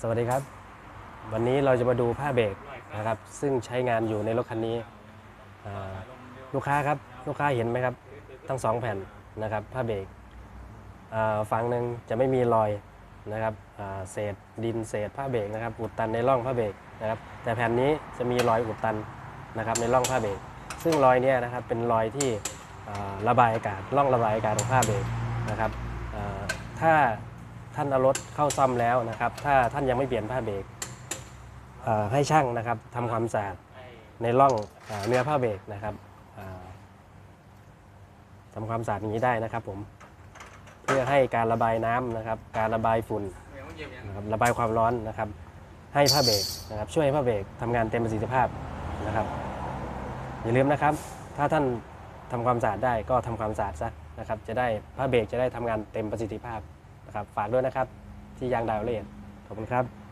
สวัสดีครับ วันนี้เราจะมาดูผ้าเบรกนะครับซึ่งใช้งานอยู่ในรถคันนี้ลูกค้าครับลูกค้าเห็นไหมครับทั้งสองแผ่นนะครับผ้าเบรกฝั่งหนึ่งจะไม่มีรอยนะครับเศษดินเศษผ้าเบรกนะครับอุดตันในร่องผ้าเบรกนะครับแต่แผ่นนี้จะมีรอยอุดตันนะครับในร่องผ้าเบรกซึ่งรอยนี้นะครับเป็นรอยที่ระบายอากาศร่องระบายอากาศของผ้าเบรกนะครับถ้า ท่านเอารถเข้าซ่อมแล้วนะครับ ถ้าท่านยังไม่เปลี่ยนผ้าเบรกให้ช่างนะครับทำความสะอาดในร่องเนื้อผ้าเบรกนะครับทำความสะอาดอย่างนี้ได้นะครับผมเพื่อให้การระบายน้ำนะครับ การระบายฝุ่นนะครับระบายความร้อนนะครับ ให้ผ้าเบรกนะครับ ช่วยให้ผ้าเบรกทำงานเต็มประสิทธิภาพนะครับอย่าลืมนะครับ ถ้าท่านทำความสะอาดได้ก็ทำความสะอาดซะนะครับ จะได้ผ้าเบรกจะได้ทำงานเต็มประสิทธิภาพ นะครับ ฝากด้วยนะครับ ที่ยางดาวเลดขอบคุณครับ